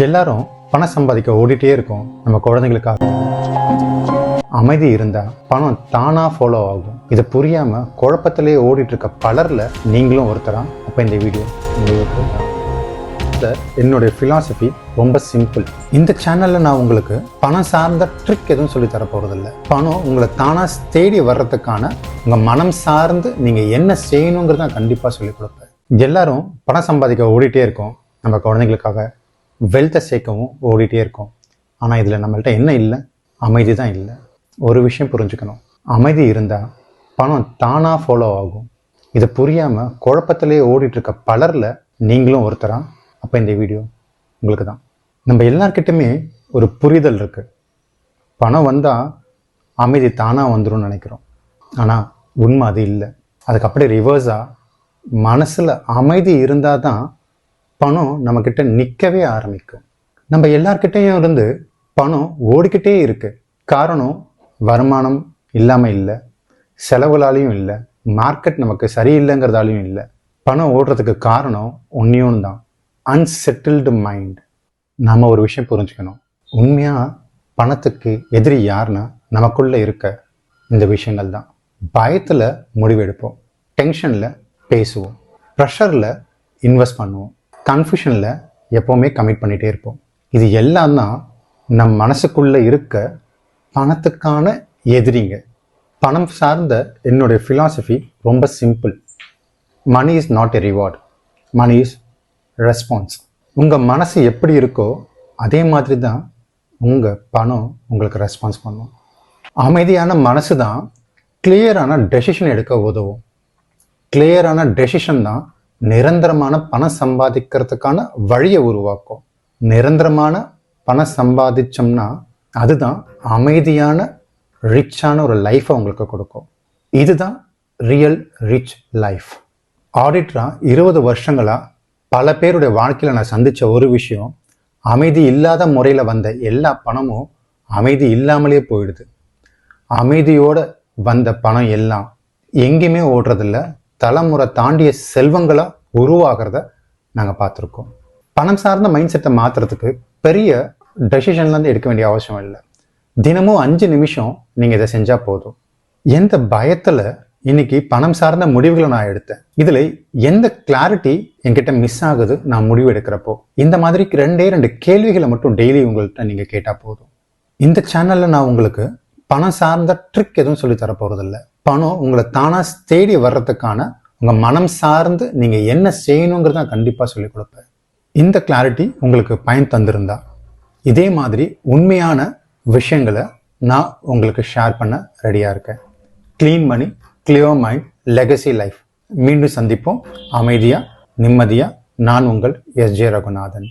எல்லாரும் பணம் சம்பாதிக்க ஓடிட்டே இருக்கோம் நம்ம குழந்தைங்களுக்காக அமைதி இருந்தால் பணம் தானாக ஃபாலோ ஆகும். இதை புரியாமல் குழப்பத்திலே ஓடிட்டு இருக்க பலரில் நீங்களும் ஒருத்தரா? அப்போ இந்த வீடியோ உங்களுக்கு என்னுடைய ஃபிலாசபி ரொம்ப சிம்பிள் இந்த சேனலில் நான் உங்களுக்கு பணம் சார்ந்த ட்ரிக் எதுவும் சொல்லி தர போகிறதில்ல பணம் உங்களை தானாக தேடி வர்றதுக்கான உங்கள் மனம் சார்ந்து நீங்கள் என்ன செய்யணுங்கிறத நான் சொல்லிக் கொடுப்பேன். எல்லாரும் பணம் சம்பாதிக்க ஓடிட்டே இருக்கோம் நம்ம குழந்தைங்களுக்காக வெல்த்தை சேர்க்கவும் ஓடிட்டே இருக்கோம். ஆனால் இதில் நம்மள்ட்ட என்ன இல்லை? அமைதி தான் இல்லை. ஒரு விஷயம் புரிஞ்சுக்கணும். அமைதி இருந்தால் பணம் தானாக ஃபாலோ ஆகும். இதை புரியாமல் குழப்பத்திலே ஓடிட்டுருக்க பலரில் நீங்களும் ஒருத்தரா? அப்போ இந்த வீடியோ உங்களுக்கு தான். நம்ம எல்லார்கிட்டயுமே ஒரு புரிதல் இருக்குது பணம் வந்தால் அமைதி தானாக வந்துரும்னு நினைக்கிறோம். ஆனால் உண்மை அது இல்லை. அதுக்கு அப்படியே ரிவர்ஸாக மனசில் அமைதி இருந்தால் தான் பணம் நம்மக்கிட்ட நிற்கவே ஆரம்பிக்கும். நம்ம எல்லார்கிட்டேயும் இருந்து பணம் ஓடிக்கிட்டே இருக்குது காரணம் வருமானம் இல்லாமல் இல்லை. செலவுகளாலையும் இல்லை. மார்க்கெட் நமக்கு சரியில்லைங்கிறதாலையும் இல்லை. பணம் ஓடுறதுக்கு காரணம் ஒன்றையும் தான். அன்செட்டில்டு மைண்ட் நாம் ஒரு விஷயம் புரிஞ்சுக்கணும். உண்மையாக பணத்துக்கு எதிரி யாருன்னா நமக்குள்ளே இருக்க இந்த விஷயங்கள் தான். பயத்தில் முடிவெடுப்போம். டென்ஷனில் பேசுவோம். ப்ரெஷரில் இன்வெஸ்ட் பண்ணுவோம். கன்ஃபியூஷனில் எப்போவுமே கமிட் பண்ணிகிட்டே இருப்போம். இது எல்லாம் தான் நம் மனசுக்குள்ளே இருக்க பணத்துக்கான எதிரிங்க. பணம் சார்ந்த என்னுடைய ஃபிலாசபி ரொம்ப simple money is not a reward money is response உங்கள் மனசு எப்படி இருக்கோ அதே மாதிரி தான் உங்கள் பணம் உங்களுக்கு ரெஸ்பான்ஸ் பண்ணும். அமைதியான மனசு தான் கிளியரான டெசிஷன் எடுக்க உதவும். கிளியரான டெசிஷன் தான் நிரந்தரமான பணம் சம்பாதிக்கிறதுக்கான வழியை உருவாக்கும். நிரந்தரமான பணம் சம்பாதிச்சோம்னா அதுதான் அமைதியான ரிச்சான ஒரு லைஃப்பை உங்களுக்கு கொடுக்கும். இதுதான் ரியல் ரிச் லைஃப் ஆடிட்டராக இருபது வருஷங்களாக பல பேருடைய வாழ்க்கையில் நான் சந்தித்த ஒரு விஷயம் அமைதி இல்லாத முறையில் வந்த எல்லா பணமும் அமைதி இல்லாமலே போயிடுது. அமைதியோட வந்த பணம் எல்லாம் எங்கேயுமே ஓடுறதில்ல. தலைமுறை தாண்டிய செல்வங்களாக உருவாகிறத நாங்கள் பார்த்துருக்கோம். பணம் சார்ந்த மைண்ட் செட்டை மாற்றுறதுக்கு பெரிய டெசிஷன்லேருந்து எடுக்க வேண்டிய அவசியம் இல்லை. தினமும் அஞ்சு நிமிஷம் நீங்கள் இதை செஞ்சால் போதும். எந்த பயத்தில் இன்னைக்கு பணம் சார்ந்த முடிவுகளை நான் எடுத்தேன்? இதில் எந்த கிளாரிட்டி என்கிட்ட மிஸ் ஆகுது நான் முடிவு எடுக்கிறப்போ? இந்த மாதிரி ரெண்டே ரெண்டு கேள்விகளை மட்டும் டெய்லி உங்கள்கிட்ட நீங்கள் கேட்டால் போதும். இந்த சேனலில் நான் உங்களுக்கு பணம் சார்ந்த ட்ரிக் எதுவும் சொல்லி தர பணம் உங்களை தானாக தேடி வர்றதுக்கான உங்கள் மனம் சார்ந்து நீங்கள் என்ன செய்யணுங்கிறத நான் கண்டிப்பாக சொல்லிக் கொடுப்பேன். இந்த கிளாரிட்டி உங்களுக்கு பயன் தந்திருந்தா இதே மாதிரி உண்மையான விஷயங்களை நான் உங்களுக்கு ஷேர் பண்ண ரெடியாக இருக்கேன். Clean money clear mind legacy life மீண்டும் சந்திப்போம். அமைதியாக நிம்மதியாக நான் உங்கள் எஸ் ஜே ரகுநாதன்.